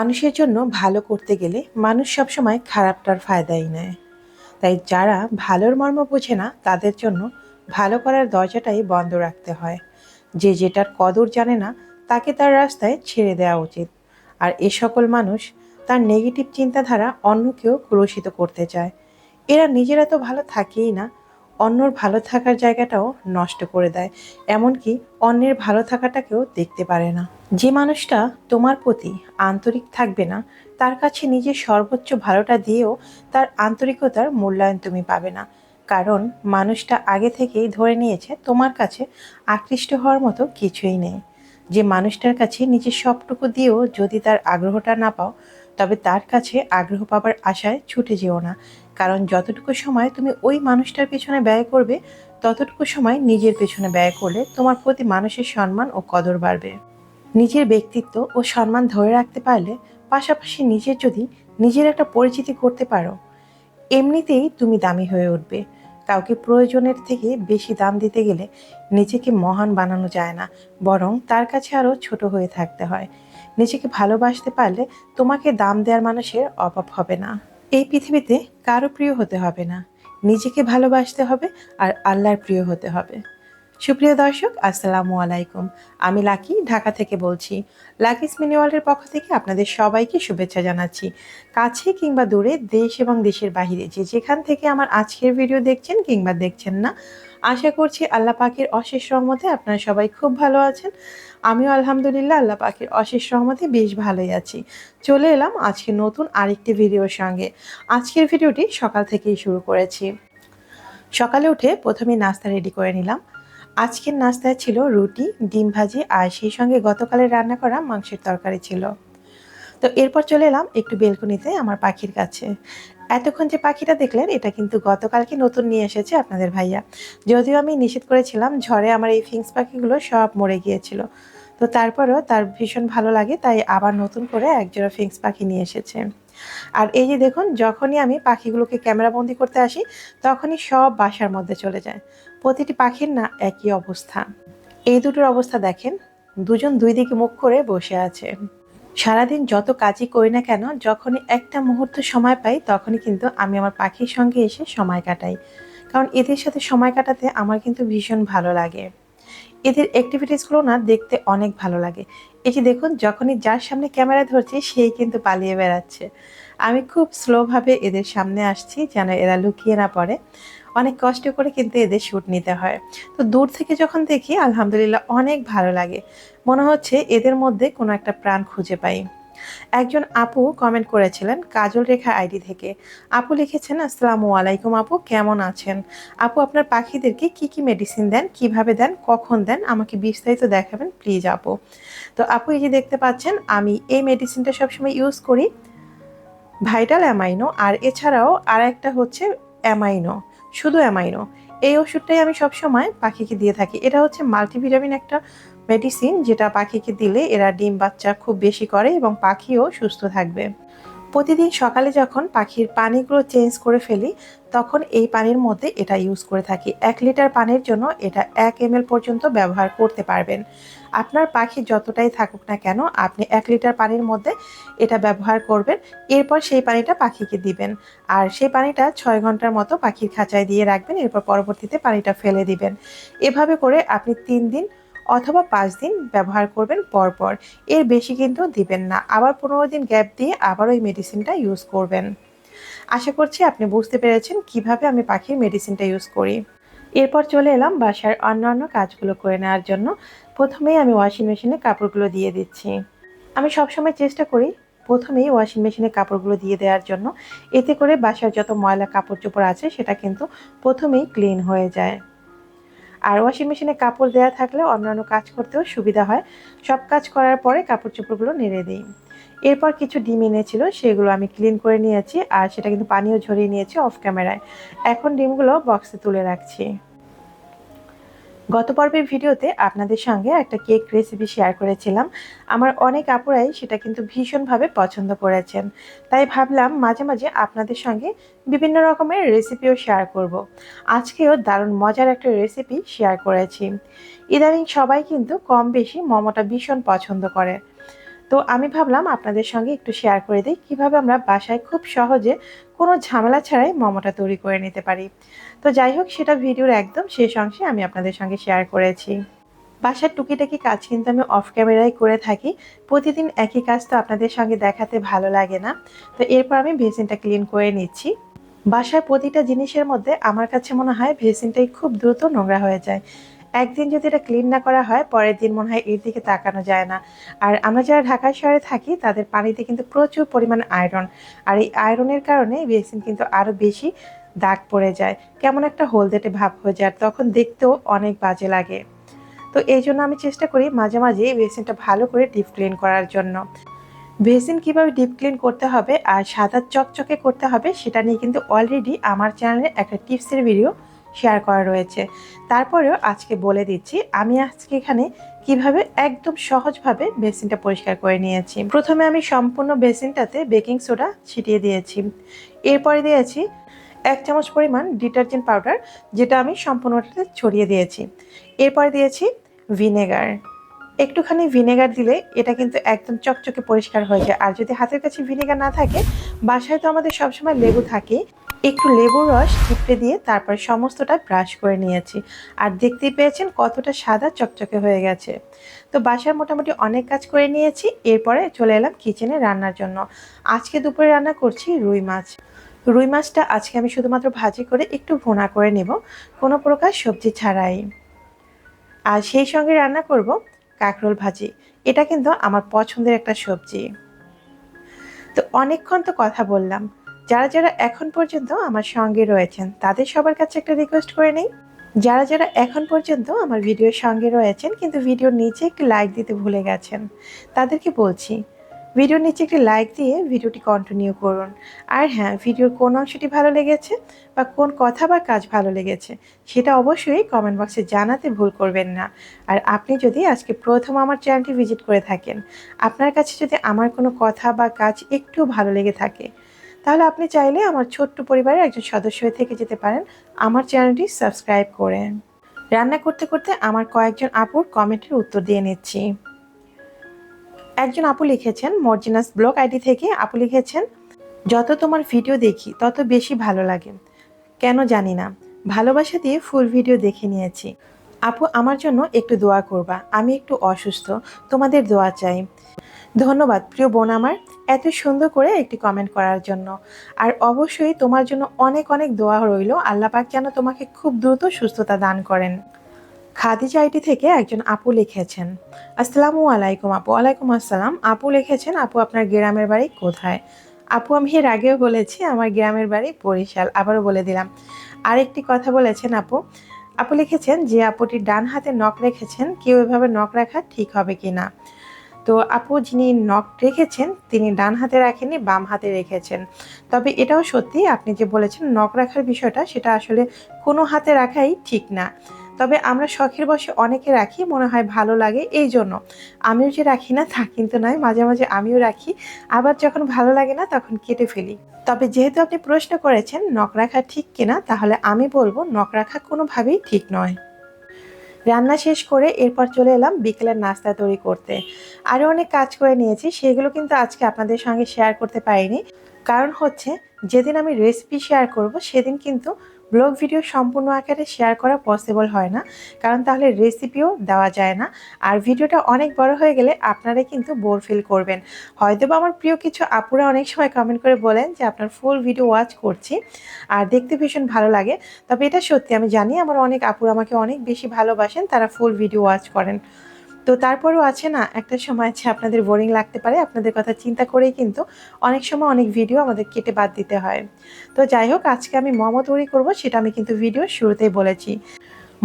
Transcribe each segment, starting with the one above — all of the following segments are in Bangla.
মানুষের জন্য ভালো করতে গেলে মানুষ সবসময় খারাপটার ফায়দাই নেয়। তাই যারা ভালোর মর্ম বোঝে না, তাদের জন্য ভালো করার দরজাটাই বন্ধ রাখতে হয়। যে যেটার কদর জানে না, তাকে তার রাস্তায় ছেড়ে দেওয়া উচিত। আর এ সকল মানুষ তার নেগেটিভ চিন্তাধারা অন্যকেও কুলসিত করতে চায়। এরা নিজেরা তো ভালো থাকেই না অন্যর ভালো থাকার জায়গাটাও নষ্ট করে দেয়, এমনকি অন্যের ভালো থাকাটাকেও দেখতে পারে না। যে মানুষটা তোমার প্রতি আন্তরিক থাকবে না, তার কাছে নিজের সর্বোচ্চ ভালোটা দিয়েও তার আন্তরিকতার মূল্যায়ন তুমি পাবে না। কারণ মানুষটা আগে থেকেই ধরে নিয়েছে তোমার কাছে আকৃষ্ট হওয়ার মতো কিছুই নেই। যে মানুষটার কাছে নিজের সবটুকু দিয়েও যদি তার আগ্রহটা না পাও তবে তার কাছে আগ্রহ পাবার আশায় ছুটে যেও না। কারণ যতটুকু সময় তুমি ওই মানুষটার পেছনে ব্যয় করবে, ততটুকু সময় নিজের পেছনে ব্যয় করলে তোমার প্রতি মানুষের সম্মান ও কদর বাড়বে। নিজের ব্যক্তিত্ব ও সম্মান ধরে রাখতে পারলে পাশাপাশি নিজের যদি নিজের একটা পরিচিতি করতে পারো, এমনিতেই তুমি দামি হয়ে উঠবে। কাউকে প্রয়োজনের থেকে বেশি দাম দিতে গেলে নিজেকে মহান বানানো যায় না, বরং তার কাছে আরও ছোট হয়ে থাকতে হয়। নিজেকে ভালোবাসতে পারলে তোমাকে দাম দেওয়ার মানুষের অভাব হবে না। এই পৃথিবীতে কারও প্রিয় হতে হবে না। নিজেকে ভালোবাসতে হবে আর আল্লাহর প্রিয় হতে হবে। সুপ্রিয় দর্শক, আসসালামু আলাইকুম। আমি লাকি, ঢাকা থেকে বলছি। লাকিস মিনি ওয়ার্ল্ডের পক্ষ থেকে আপনাদের সবাইকে শুভেচ্ছা জানাচ্ছি। কাছে কিংবা দূরে, দেশ এবং দেশের বাহিরে যে যেখান থেকে আমার আজকের ভিডিও দেখছেন কিংবা দেখছেন না আশা করছি আল্লাহ পাখির অশেষ রহমতে আপনারা সবাই খুব ভালো আছেন। আমিও আলহামদুলিল্লাহ আল্লাহ পাখির অশেষ রহমতে বেশ ভালোই আছি। চলে এলাম আজকে নতুন আরেকটি ভিডিওর সঙ্গে। আজকের ভিডিওটি সকাল থেকেই শুরু করেছি। সকালে উঠে প্রথমে নাস্তা রেডি করে নিলাম। আজকের নাস্তায় ছিল রুটি, ডিম ভাজি আর সেই সঙ্গে গতকালের রান্না করা মাংসের তরকারি ছিল। তো এরপর চলে এলাম একটু বেলকনিতে আমার পাখির কাছে। এতক্ষণ যে পাখিটা দেখলেন, এটা কিন্তু গতকালকে নতুন নিয়ে এসেছে আপনাদের ভাইয়া। যদিও আমি নিষেধ করেছিলাম, ঝড়ে আমার এই ফিংস পাখিগুলো সব মরে গিয়েছিল। তো তারপরেও তার ভীষণ ভালো লাগে, তাই আবার নতুন করে একজোড়া ফিংস পাখি নিয়ে এসেছে। আর এই যে দেখুন, যখনই আমি পাখিগুলোকে ক্যামেরাবন্দি করতে আসি, তখনই সব বাসার মধ্যে চলে যায়। প্রতিটি পাখির না একই অবস্থা। এই দুটোর অবস্থা দেখেন, দুজন দুই দিকে মুখ করে বসে আছে। সারাদিন যত কাজই করি না কেন, যখনই একটা মুহূর্ত সময় পাই, তখনই কিন্তু আমি আমার পাখির সঙ্গে এসে সময় কাটাই। কারণ এদের সাথে সময় কাটাতে আমার কিন্তু ভীষণ ভালো লাগে। এদের অ্যাক্টিভিটিসগুলো না দেখতে অনেক ভালো লাগে। যে দেখুন, যখনই যার সামনে ক্যামেরা ধরছি, সেই কিন্তু পালিয়ে বেড়াচ্ছে। আমি খুব স্লোভাবে এদের সামনে আসছি যেন এরা লুকিয়ে না পড়ে। অনেক কষ্ট করে কিন্তু এদের শ্যুট নিতে হয়। তো দূর থেকে যখন দেখি, আলহামদুলিল্লাহ অনেক ভালো লাগে। মনে হচ্ছে এদের মধ্যে কোনো একটা প্রাণ খুঁজে পাই। একজন আপু কমেন্ট করেছিলেন কাজল রেখা আইডি থেকে। আপু লিখেছেন, আসসালামু আলাইকুম আপু, কেমন আছেন? আপু, আপনার পাখিদেরকে কি কি মেডিসিন দেন, কীভাবে দেন, কখন দেন, আমাকে বিস্তারিত দেখাবেন প্লিজ আপু। তো আপু এই যে দেখতে পাচ্ছেন, আমি এই মেডিসিনটা সবসময় ইউজ করি। ভাইটাল অ্যামাইনো আর এছাড়াও আর একটা হচ্ছে অ্যামাইনো শুধু অ্যামাইনো এই ওষুধটাই আমি সবসময় পাখিকে দিয়ে থাকি। এটা হচ্ছে মাল্টিভিটামিন একটা মেডিসিন যেটা পাখিকে দিলে এরা ডিম বাচ্চা খুব বেশি করে এবং পাখিও সুস্থ থাকবে। প্রতিদিন সকালে যখন পাখির পানিগুলো চেঞ্জ করে ফেলি, তখন এই পানির মধ্যে এটা ইউজ করে থাকি। এক লিটার পানির জন্য এটা এক এম পর্যন্ত ব্যবহার করতে পারবেন। আপনার পাখি যতটাই থাকুক না কেন, আপনি এক লিটার পানির মধ্যে এটা ব্যবহার করবেন। এরপর সেই পানিটা পাখিকে দিবেন। আর সেই পানিটা ছয় ঘণ্টার মতো পাখির খাঁচায় দিয়ে রাখবেন। এরপর পরবর্তীতে পানিটা ফেলে দিবেন। এভাবে করে আপনি তিন দিন অথবা পাঁচ দিন ব্যবহার করবেন পরপর। এর বেশি কিন্তু দিবেন না। আবার পনেরো দিন গ্যাপ দিয়ে আবার ওই মেডিসিনটা ইউজ করবেন। আশা করছি আপনি বুঝতে পেরেছেন কীভাবে আমি পাখির মেডিসিনটা ইউজ করি। এরপর চলে এলাম বাসার অন্যান্য কাজগুলো করে নেওয়ার জন্য। প্রথমেই আমি ওয়াশিং মেশিনে কাপড়গুলো দিয়ে দিচ্ছি। আমি সবসময় চেষ্টা করি প্রথমেই ওয়াশিং মেশিনে কাপড়গুলো দিয়ে দেওয়ার জন্য। এতে করে বাসার যত ময়লা কাপড় চোপড় আছে সেটা কিন্তু প্রথমেই ক্লিন হয়ে যায়। আর ওয়াশিং মেশিনে কাপড় দেওয়া থাকলে অন্যান্য কাজ করতেও সুবিধা হয়। সব কাজ করার পরে কাপড় চোপড়গুলো নেড়ে দিই। এরপর কিছু ডিম এনেছিল, সেগুলো আমি ক্লিন করে নিয়েছি আর সেটা কিন্তু পানিও ঝরিয়ে নিয়েছি অফ ক্যামেরায় এখন ডিমগুলো বক্সে তুলে রাখছি। গত পর্বের ভিডিওতে আপনাদের সঙ্গে একটা কেক রেসিপি শেয়ার করেছিলাম। আমার অনেক আপুরাই সেটা কিন্তু ভীষণভাবে পছন্দ করেছেন। তাই ভাবলাম মাঝে মাঝে আপনাদের সঙ্গে বিভিন্ন রকমের রেসিপিও শেয়ার করব। আজকেও দারুণ মজার একটা রেসিপি শেয়ার করেছি। ইদানিং সবাই কিন্তু কম বেশি মোমোটা ভীষণ পছন্দ করে। তো আমি ভাবলাম আপনাদের সঙ্গে একটু শেয়ার করে দিই কীভাবে আমরা বাসায় খুব সহজে কোনো ঝামেলা ছাড়াই মোমোটা তৈরি করে নিতে পারি। তো যাই হোক, সেটা ভিডিওর একদম শেষ অংশে আমি আপনাদের সঙ্গে শেয়ার করেছি। বাসার টুকিটাকি কাজ কিন্তু আমি অফ ক্যামেরায় করে থাকি। প্রতিদিন একই কাজ তো আপনাদের সঙ্গে দেখাতে ভালো লাগে না। তো এরপর আমি ভেসিনটা ক্লিন করে নিচ্ছি। বাসার প্রতিটা জিনিসের মধ্যে আমার কাছে মনে হয় ভেসিনটাই খুব দ্রুত নোংরা হয়ে যায়। একদিন যদি এটা ক্লিন না করা হয়, পরের দিন মনে হয় এর দিকে তাকানো যায় না। আর আমরা যারা ঢাকা শহরে থাকি, তাদের পানিতে কিন্তু প্রচুর পরিমাণ আয়রন আর এই আয়রনের কারণে বেসিন কিন্তু আরও বেশি দাগ পড়ে যায়। কেমন একটা হলদেটে ভাব হয়ে যায় তখন দেখতেও অনেক বাজে লাগে। তো এই জন্য আমি চেষ্টা করি মাঝে মাঝে এই বেসিনটা ভালো করে ডিপ ক্লিন করার জন্য। বেসিন কীভাবে ডিপ ক্লিন করতে হবে আর সাদা চকচকে করতে হবে, সেটা নিয়ে কিন্তু অলরেডি আমার চ্যানেলে একটা টিপসের ভিডিও শেয়ার করা রয়েছে। তারপরেও আজকে বলে দিচ্ছি, আমি আজকে এখানে কীভাবে একদম সহজভাবে বেসিনটা পরিষ্কার করে নিয়েছি। প্রথমে আমি সম্পূর্ণ বেসিনটাতে বেকিং সোডা ছিটিয়ে দিয়েছি। এরপরে দিয়েছি এক চামচ পরিমাণ ডিটারজেন্ট পাউডার, যেটা আমি সম্পূর্ণটাতে ছড়িয়ে দিয়েছি। এরপরে দিয়েছি ভিনেগার। একটুখানি ভিনেগার দিলে এটা কিন্তু একদম চকচকে পরিষ্কার হয়ে যায়। আর যদি হাতের কাছে ভিনেগার না থাকে, বাসায় তো আমাদের সবসময় লেবু থাকে একটু লেবুর রস চিপড়ে দিয়ে তারপর সমস্তটা ব্রাশ করে নিয়েছি। আর দেখতেই পেয়েছেন কতটা সাদা চকচকে হয়ে গেছে। তো বাসার মোটামুটি অনেক কাজ করে নিয়েছি, এরপরে চলে এলাম কিচেনে রান্নার জন্য। আজকে দুপুরে রান্না করছি রুই মাছ। রুই মাছটা আজকে আমি শুধুমাত্র ভাজি করে একটু ভোনা করে নেব, কোনো প্রকার সবজি ছাড়াই। আর সেই সঙ্গে রান্না করব কাঁকরোল ভাজি। এটা কিন্তু আমার পছন্দের একটা সবজি। তো অনেকক্ষণ তো কথা বললাম। যারা যারা এখন পর্যন্ত আমার সঙ্গে রয়েছেন, তাদের সবার কাছে একটা রিকোয়েস্ট করে নেই। যারা যারা এখন পর্যন্ত আমার ভিডিওর সঙ্গে রয়েছেন, কিন্তু ভিডিওর নিচে একটি লাইক দিতে ভুলে গেছেন, তাদেরকে বলছি, ভিডিওর নিচে একটি লাইক দিয়ে ভিডিওটি কন্টিনিউ করুন। আর হ্যাঁ ভিডিওর কোন অংশটি ভালো লেগেছে বা কোন কথা বা কাজ ভালো লেগেছে, সেটা অবশ্যই কমেন্ট বক্সে জানাতে ভুল করবেন না। আর আপনি যদি আজকে প্রথম আমার চ্যানেলটি ভিজিট করে থাকেন, আপনার কাছে যদি আমার কোনো কথা বা কাজ একটু ভালো লেগে থাকে তাহলে আপনি চাইলে আমার ছোট্ট পরিবারের একজন সদস্য হয়ে থেকে যেতে পারেন। আমার চ্যানেলটি সাবস্ক্রাইব করে রান্না করতে করতে আমার কয়েকজন আপুর কমেন্টের উত্তর দিয়ে নিচ্ছি। একজন আপু লিখেছেন, মর্জিনাস ব্লগ আইডি থেকে আপু লিখেছেন, যত তোমার ভিডিও দেখি, তত বেশি ভালো লাগে। কেন জানি না। ভালোবাসা দিয়ে ফুল ভিডিও দেখে নিয়েছি। আপু, আমার জন্য একটু দোয়া করবা। আমি একটু অসুস্থ, তোমাদের দোয়া চাই। ধন্যবাদ, প্রিয় বোন আমার, এত সুন্দর করে একটি কমেন্ট করার জন্য। আর অবশ্যই তোমার জন্য অনেক অনেক দোয়া রইল। আল্লাহ পাক যেন তোমাকে খুব দ্রুত সুস্থতা দান করেন। খাদিজা আইটি থেকে একজন আপু লিখেছেন, আসসালামু আলাইকুম আপু। আলাইকুম আসসালাম। আপু লিখেছেন, আপু, আপনার গ্রামের বাড়ি কোথায়? আপু, আমি এর আগেও বলেছি, আমার গ্রামের বাড়ি বরিশাল। আবারও বলে দিলাম। আরেকটি কথা বলেছেন আপু আপু লিখেছেন যে আপুটি ডান হাতে নখ রেখেছেন, কেউ এভাবে নখ রাখা ঠিক হবে কি না তো আপু যিনি নখ রেখেছেন, তিনি ডান হাতে রাখেনি বাম হাতে রেখেছেন। তবে এটাও সত্যি, আপনি যে বলেছেন নখ রাখার বিষয়টা, সেটা আসলে কোনো হাতে রাখাই ঠিক না। তবে আমরা শখের বসে অনেকে রাখি, মনে হয় ভালো লাগে এই জন্য আমিও যে রাখি না, তা কিন্তু নয়। মাঝে মাঝে আমিও রাখি। আবার যখন ভালো লাগে না, তখন কেটে ফেলি। তবে যেহেতু আপনি প্রশ্ন করেছেন, নখ রাখা ঠিক কিনা, তাহলে আমি বলব, নখ রাখা কোনোভাবেই ঠিক নয়। রান্না শেষ করে এরপর চলে এলাম বিকেলের নাস্তা তৈরি করতে। আরও অনেক কাজ করে নিয়েছি, সেগুলো কিন্তু আজকে আপনাদের সঙ্গে শেয়ার করতে পারিনি। কারণ হচ্ছে, যেদিন আমি রেসিপি শেয়ার করব, সেদিন কিন্তু ব্লগ ভিডিও সম্পূর্ণ আকারে শেয়ার করা পসিবল হয় না। কারণ তাহলে রেসিপিও দেওয়া যায় না। আর ভিডিওটা অনেক বড় হয়ে গেলে আপনারা কিন্তু বোর ফিল করবেন। হয়তো বা আমার প্রিয় কিছু আপুরা অনেক সময় কমেন্ট করে বলেন যে, আপনার ফুল ভিডিও ওয়াচ করছি, আর দেখতে ভীষণ ভালো লাগে। তবে এটা সত্যি, আমি জানি আমার অনেক আপুরা আমাকে অনেক বেশি ভালোবাসেন, তারা ফুল ভিডিও ওয়াচ করেন। তো তারপরেও আছে না, একটা সময় আছে আপনাদের বোরিং লাগতে পারে, আপনাদের কথা চিন্তা করেই কিন্তু অনেক সময় অনেক ভিডিও আমাদের কেটে বাদ দিতে হয়। তো যাই হোক, আজকে আমি মোমো তৈরি করব, সেটা আমি কিন্তু ভিডিও শুরুতেই বলেছি।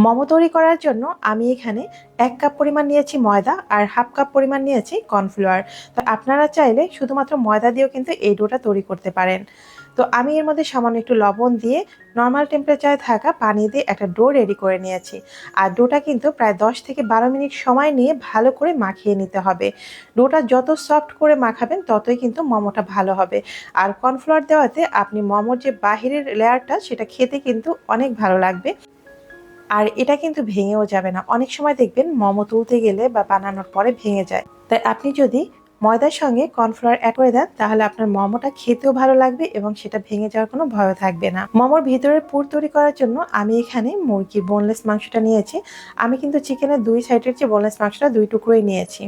মোমো তৈরি করার জন্য আমি এখানে এক কাপ পরিমাণ নিয়েছি ময়দা আর হাফ কাপ পরিমাণ নিয়েছি কর্নফ্লাওয়ার। তো আপনারা চাইলে শুধুমাত্র ময়দা দিয়েও কিন্তু এই ডোটা তৈরি করতে পারেন। তো আমি এর মধ্যে সামান্য একটু লবণ দিয়ে নর্মাল টেম্পারেচারে থাকা পানি দিয়ে একটা ডো রেডি করে নিয়েছি। আর ডোটা কিন্তু প্রায় দশ থেকে বারো মিনিট সময় নিয়ে ভালো করে মাখিয়ে নিতে হবে। ডোটা যত সফট করে মাখাবেন, ততই কিন্তু মোমোটা ভালো হবে। আর কর্নফ্লাওয়ার দেওয়াতে আপনি মোমোর যে বাহিরের লেয়ারটা, সেটা খেতে কিন্তু অনেক ভালো লাগবে। আর এটা কিন্তু ভেঙেও যাবে না। অনেক সময় দেখবেন মোমো তুলতে গেলে বা বানানোর পরে ভেঙে যায়। তাই আপনি যদি ময়দার সঙ্গে কর্নফ্লাওয়ার অ্যাড করে দেন, তাহলে আপনার মোমোটা খেতেও ভালো লাগবে এবং সেটা ভেঙে যাওয়ার কোনো ভয় থাকবে না। মোমোর ভিতরের পুর তৈরি করার জন্য আমি এখানে মুরগির বোনলেস মাংসটা নিয়েছি। আমি কিন্তু চিকেনের দুই সাইডের যে বোনলেস মাংসটা দুই টুকরোই নিয়েছি।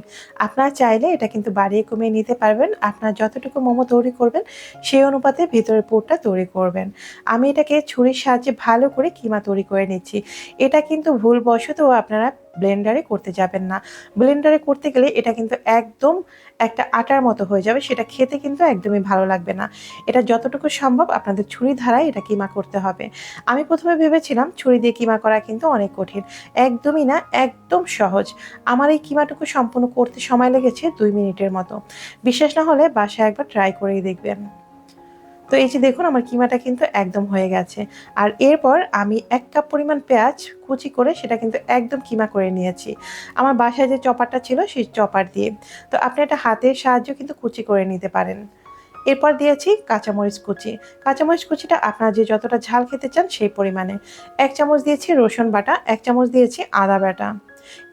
আপনারা চাইলে এটা কিন্তু বাড়িয়ে কমিয়ে নিতে পারবেন। আপনার যতটুকু মোমো তৈরি করবেন, সেই অনুপাতে ভিতরের পুরটা তৈরি করবেন। আমি এটাকে ছুরির সাহায্যে ভালো করে কিমা তৈরি করে নিচ্ছি। এটা কিন্তু ভুলবশত আপনারা ব্লেন্ডারে করতে যাবেন না। ব্লেন্ডারে করতে গেলে এটা কিন্তু একদম একটা আটার মতো হয়ে যাবে, সেটা খেতে কিন্তু একদমই ভালো লাগবে না। এটা যতটুকু সম্ভব আপনাদের ছুরি ধারায় এটা কিমা করতে হবে। আমি প্রথমে ভেবেছিলাম ছুরি দিয়ে কিমা করা কিন্তু অনেক কঠিন। একদমই না, একদম সহজ। আমার এই কিমাটুকু সম্পূর্ণ করতে সময় লেগেছে দুই মিনিটের মতো। বিশ্বাস না হলে বাসায় একবার ট্রাই করেই দেখবেন। তো এই যে দেখুন, আমার কিমাটা কিন্তু একদম হয়ে গেছে। আর এরপর আমি এক কাপ পরিমাণ পেঁয়াজ কুচি করে সেটা কিন্তু একদম কিমা করে নিয়েছি। আমার বাসায় যে চপারটা ছিল, সেই চপার দিয়ে। তো আপনি একটা হাতের সাহায্য কিন্তু কুচি করে নিতে পারেন। এরপর দিয়েছি কাঁচামরিচ কুচি। কাঁচামরিচ কুচিটা আপনার যে যতটা ঝাল খেতে চান, সেই পরিমাণে। এক চামচ দিয়েছি রসুন বাটা, এক চামচ দিয়েছি আদা বাটা।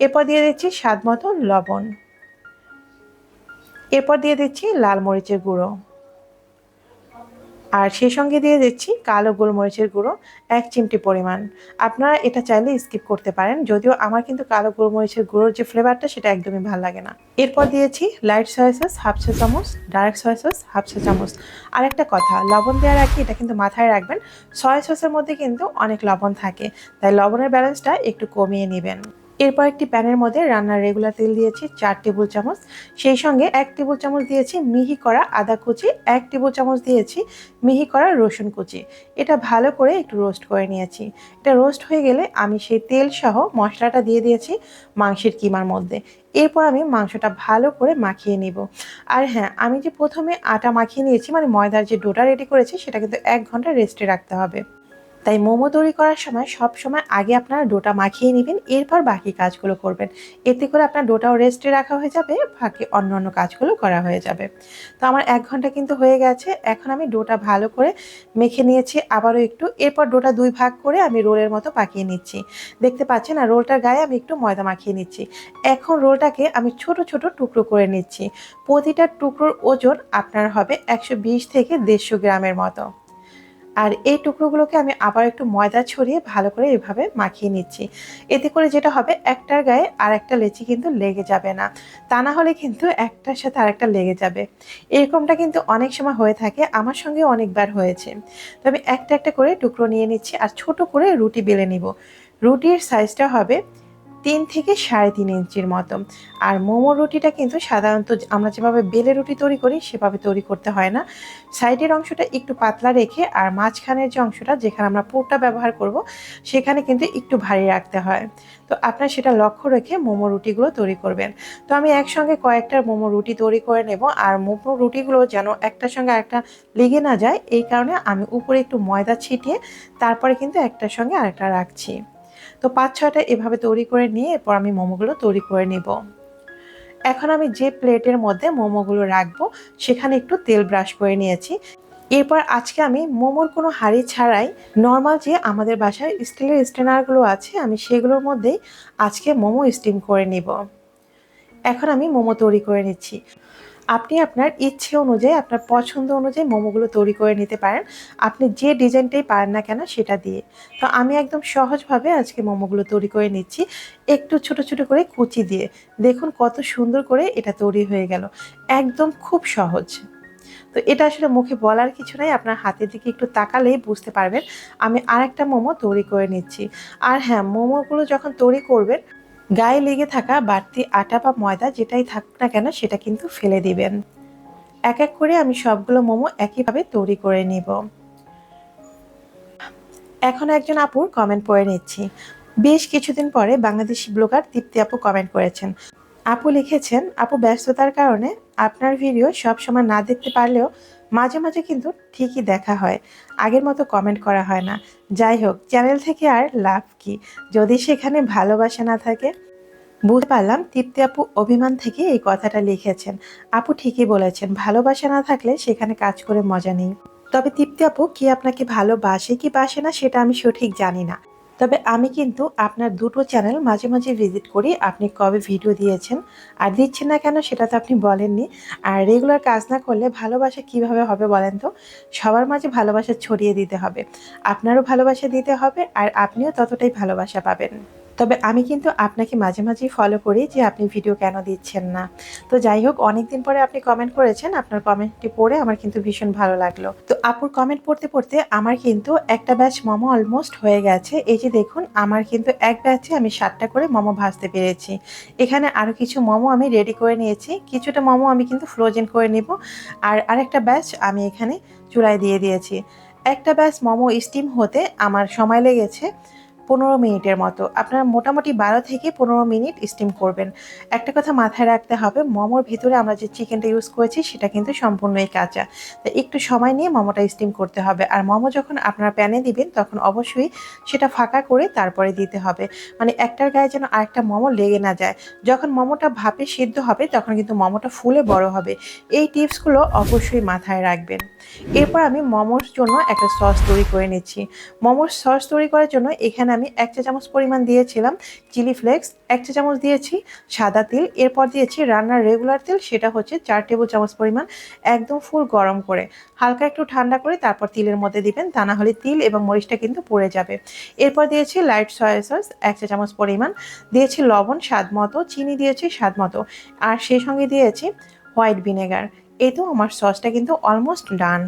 এরপর দিয়ে দিচ্ছি স্বাদ মতো লবণ। এরপর দিয়ে দিচ্ছি লাল মরিচের গুঁড়ো। আর সেই সঙ্গে দিয়ে দিচ্ছি কালো গোলমরিচের গুঁড়ো, এক চিমটি পরিমাণ। আপনারা এটা চাইলে স্কিপ করতে পারেন, যদিও আমার কিন্তু কালো গোলমরিচের গুঁড়োর যে ফ্লেভারটা সেটা একদমই ভালো লাগে না। এরপর দিয়েছি লাইট সয়া সস হাফ চা চামচ ডার্ক সয়া সস হাফ চা চামচ। আর একটা কথা, লবণ দেওয়ার আগে এটা কিন্তু মাথায় রাখবেন সয়া সসের মধ্যে কিন্তু অনেক লবণ থাকে, তাই লবণের ব্যালেন্সটা একটু কমিয়ে নেবেন। এরপর একটি প্যানের মধ্যে রান্নার রেগুলার তেল দিয়েছি চার টেবিল চামচ। সেই সঙ্গে এক টেবিল চামচ দিয়েছি মিহি করা আদা কুচি, এক টেবিল চামচ দিয়েছি মিহি করা রসুন কুচি। এটা ভালো করে একটু রোস্ট করে নিয়েছি। এটা রোস্ট হয়ে গেলে আমি সেই তেল সহ মশলাটা দিয়ে দিয়েছি মাংসের কিমার মধ্যে। এরপর আমি মাংসটা ভালো করে মাখিয়ে নিব। আর হ্যাঁ আমি যে প্রথমে আটা মাখিয়ে নিয়েছি মানে ময়দার যে ডোটা রেডি করেছি, সেটা কিন্তু এক ঘণ্টা রেস্টে রাখতে হবে। তাই মোমো তৈরি করার সময় সব সময় আগে আপনারা ডোটা মাখিয়ে নেবেন, এরপর বাকি কাজগুলো করবেন। এতে করে আপনার ডোটাও রেস্টে রাখা হয়ে যাবে, বাকি অন্য অন্য কাজগুলো করা হয়ে যাবে। তো আমার এক ঘণ্টা কিন্তু হয়ে গেছে, এখন আমি ডোটা ভালো করে মেখে নিয়েছি, আবারও একটু। এরপর ডোটা দুই ভাগ করে আমি রোলের মতো পাকিয়ে নিচ্ছি। দেখতে পাচ্ছেন আর রোলটার গায়ে আমি একটু ময়দা মাখিয়ে নিচ্ছি। এখন রোলটাকে আমি ছোট ছোট টুকরো করে নিচ্ছি। প্রতিটা টুকরোর ওজন আপনার হবে একশো বিশ থেকে দেড়শো গ্রামের মতো। আর এই টুকরোগুলোকে আমি আবার একটু ময়দা ছড়িয়ে ভালো করে এভাবে মাখিয়ে নিচ্ছি। এতে করে যেটা হবে, একটার গায়ে আর একটা লেচি কিন্তু লেগে যাবে না। তা না হলে কিন্তু একটার সাথে আরেকটা লেগে যাবে। এরকমটা কিন্তু অনেক সময় হয়ে থাকে, আমার সঙ্গে অনেকবার হয়েছে। তো আমি একটা একটা করে টুকরো নিয়ে নিচ্ছি আর ছোট করে রুটি বেলে নিব। রুটির সাইজটা হবে তিন থেকে সাড়ে তিন ইঞ্চির মতো। আর মোমো রুটিটা কিন্তু সাধারণত আমরা যেভাবে বেলে রুটি তৈরি করি, সেভাবে তৈরি করতে হয় না। সাইডের অংশটা একটু পাতলা রেখে আর মাঝখানের যে অংশটা, যেখানে আমরা পুরটা ব্যবহার করব, সেখানে কিন্তু একটু ভারী রাখতে হয়। তো আপনার সেটা লক্ষ্য রেখে মোমো রুটিগুলো তৈরি করবেন। তো আমি একসঙ্গে কয়েকটা মোমো রুটি তৈরি করে নেব। আর মোমো রুটিগুলো যেন একটার সঙ্গে আরেকটা লেগে না যায়, এই কারণে আমি উপরে একটু ময়দা ছিটিয়ে, তারপরে কিন্তু একটার সঙ্গে আরেকটা রাখছি। তো পাঁচ ছয়টা এভাবে তৈরি করে নিয়ে এরপর আমি মোমোগুলো তৈরি করে নিব। এখন আমি যে প্লেটের মধ্যে মোমোগুলো রাখব, সেখানে একটু তেল ব্রাশ করে নিয়েছি। এরপর আজকে আমি মোমোর কোনো হাঁড়ি ছাড়াই নর্মাল যে আমাদের বাসায় স্টিলের স্টেনারগুলো আছে, আমি সেগুলোর মধ্যেই আজকে মোমো স্টিম করে নিব। এখন আমি মোমো তৈরি করে নিচ্ছি। আপনি আপনার ইচ্ছে অনুযায়ী, আপনার পছন্দ অনুযায়ী মোমোগুলো তৈরি করে নিতে পারেন। আপনি যে ডিজাইনটাই পারেন না কেন সেটা দিয়ে। তো আমি একদম সহজভাবে আজকে মোমোগুলো তৈরি করে নিচ্ছি। একটু ছোট ছোট করে কুচি দিয়ে। দেখুন কত সুন্দর করে এটা তৈরি হয়ে গেল। একদম খুব সহজ। তো এটা আসলে মুখে বলার কিছু নাই, আপনার হাতের দিকে একটু তাকালেই বুঝতে পারবেন। আমি আরেকটা মোমো তৈরি করে নিচ্ছি। আর হ্যাঁ মোমোগুলো যখন তৈরি করবেন গায়ে লেগে থাকা বাড়তি আটা বা ময়দা যেটাই থাকুক না কেন, সেটা কিন্তু ফেলে দিবেন। এক এক করে আমি সবগুলো মোমো একইভাবে তৈরি করে নিব। এখন একজন আপুর কমেন্ট পড়ে নিচ্ছি। বেশ কিছুদিন পরে বাংলাদেশি ব্লগার তৃপ্তি আপু কমেন্ট করেছেন। আপু লিখেছেন, আপু ব্যস্ততার কারণে আপনার ভিডিও সব সময় না দেখতে পারলেও মাঝে মাঝে কিন্তু ঠিকই দেখা হয়। আগের মতো কমেন্ট করা হয় না। যাই হোক চ্যানেল থেকে আর লাভ কি? যদি সেখানে ভালোবাসা না থাকে? বুঝতে পারলাম তৃপ্তি আপু অভিমান থেকে এই কথাটা লিখেছেন। আপু ঠিকই বলেছেন, ভালোবাসা না থাকলে সেখানে কাজ করে মজা নেই। তবে তৃপ্তি আপু, কি আপনাকে ভালোবাসে কি বাসে না, সেটা আমি সঠিক জানি না। তবে আমি কিন্তু আপনার দুটো চ্যানেল মাঝে মাঝে ভিজিট করি। আপনি কবে ভিডিও দিয়েছেন আর দিচ্ছেন না কেন সেটা তো আপনি বলেননি। আর রেগুলার কাজ না করলে ভালোবাসা কীভাবে হবে বলেন তো? সবার মাঝে ভালোবাসা ছড়িয়ে দিতে হবে। আপনারও ভালোবাসা দিতে হবে আর আপনিও ততটাই ভালোবাসা পাবেন। তবে আমি কিন্তু আপনাকে মাঝে মাঝেই ফলো করি যে আপনি ভিডিও কেন দিচ্ছেন না। তো যাই হোক, অনেকদিন পরে আপনি কমেন্ট করেছেন, আপনার কমেন্টটি পড়ে আমার কিন্তু ভীষণ ভালো লাগল। তো আপুর কমেন্ট পড়তে পড়তে আমার কিন্তু একটা ব্যাচ মোমো অলমোস্ট হয়ে গেছে। এই যে দেখুন, আমার কিন্তু এক ব্যাচে আমি সাতটা করে মোমো ভাজতে পেরেছি। এখানে আরও কিছু মোমো আমি রেডি করে নিয়েছি। কিছুটা মোমো আমি কিন্তু ফ্রোজেন করে নেব। আর আরেকটা ব্যাচ আমি এখানে চুলায় দিয়ে দিয়েছি। একটা ব্যাচ মোমো স্টিম হতে আমার সময় লেগেছে। পনেরো মিনিটের মতো। আপনারা মোটামুটি বারো থেকে পনেরো মিনিট স্টিম করবেন। একটা কথা মাথায় রাখতে হবে, মোমোর ভিতরে আমরা যে চিকেনটা ইউজ করেছি, সেটা কিন্তু সম্পূর্ণই কাঁচা। তো একটু সময় নিয়ে মোমোটা স্টিম করতে হবে। আর মোমো যখন আপনারা প্যানে দিবেন, তখন অবশ্যই সেটা ফাঁকা করে তারপরে দিতে হবে। মানে একটার গায়ে যেন আরেকটা মোমো লেগে না যায়। যখন মোমোটা ভাপে সিদ্ধ হবে, তখন কিন্তু মোমোটা ফুলে বড় হবে। এই টিপসগুলো অবশ্যই মাথায় রাখবেন। এরপর আমি মোমোর জন্য একটা সস তৈরি করে নিচ্ছি। মোমোর সস তৈরি করার জন্য এখানে আমি এক চা চামচ পরিমাণ দিয়েছিলাম চিলি ফ্লেক্স, এক চা চামচ দিয়েছি সাদা তিল, এরপর দিয়েছি রান্নার রেগুলার তেল, সেটা হচ্ছে চার টেবিল চামচ পরিমাণ একদম ফুল গরম করে। হালকা একটু ঠান্ডা করে তারপর তিলের মধ্যে দিবেন, তা না হলে তিল এবং মরিচটা কিন্তু পড়ে যাবে। এরপর দিয়েছি লাইট সয়া সস এক চা চামচ পরিমাণ। দিয়েছি লবণ স্বাদ মতো, চিনি দিয়েছি স্বাদ মতো। আর সেই সঙ্গে দিয়েছি হোয়াইট ভিনেগার এই তো আমার সসটা কিন্তু অলমোস্ট ডান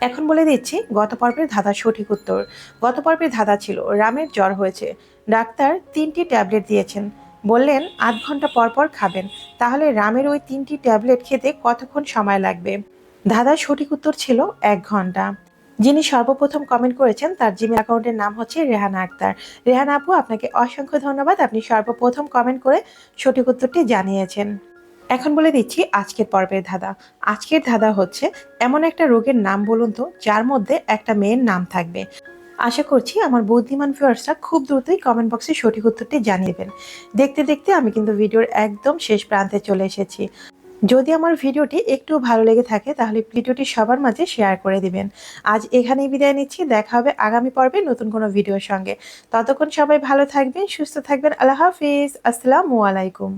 এখন বলে দিচ্ছি, গত পর্বের ধাঁধার সঠিক উত্তর। গত পর্বের ধাঁধা ছিল, রামের জ্বর হয়েছে। ডাক্তার তিনটি ট্যাবলেট দিয়েছেন। বললেন, আধ ঘণ্টা পর পর খাবেন। তাহলে রামের ওই তিনটি ট্যাবলেট খেতে কতক্ষণ সময় লাগবে? ধাঁধার সঠিক উত্তর ছিল, এক ঘণ্টা। যিনি সর্বপ্রথম কমেন্ট করেছেন, তার জিমেল অ্যাকাউন্টের নাম হচ্ছে রেহানা আক্তার। রেহানা আপু, আপনাকে অসংখ্য ধন্যবাদ। আপনি সর্বপ্রথম কমেন্ট করে সঠিক উত্তরটি জানিয়েছেন। এখন বলে দিচ্ছি আজকের পর্বের ধাঁধা। আজকের ধাঁধা হচ্ছে এমন একটা রোগের নাম বলুন তো, যার মধ্যে একটা মেয়ের নাম থাকবে। আশা করছি আমার বুদ্ধিমান ভিউয়ার্সরা খুব দ্রুতই কমেন্ট বক্সে সঠিক উত্তরটি জানিয়ে দেবেন। দেখতে দেখতে আমি কিন্তু ভিডিওর একদম শেষ প্রান্তে চলে এসেছি। যদি আমার ভিডিওটি একটু ভালো লেগে থাকে, তাহলে ভিডিওটি সবার মাঝে শেয়ার করে দিবেন। আজ এখানেই বিদায় নিচ্ছি, দেখা হবে আগামী পর্বে নতুন কোনো ভিডিওর সঙ্গে। ততক্ষণ সবাই ভালো থাকবেন, সুস্থ থাকবেন, আল্লাহ হাফিজ, আসসালামু আলাইকুম।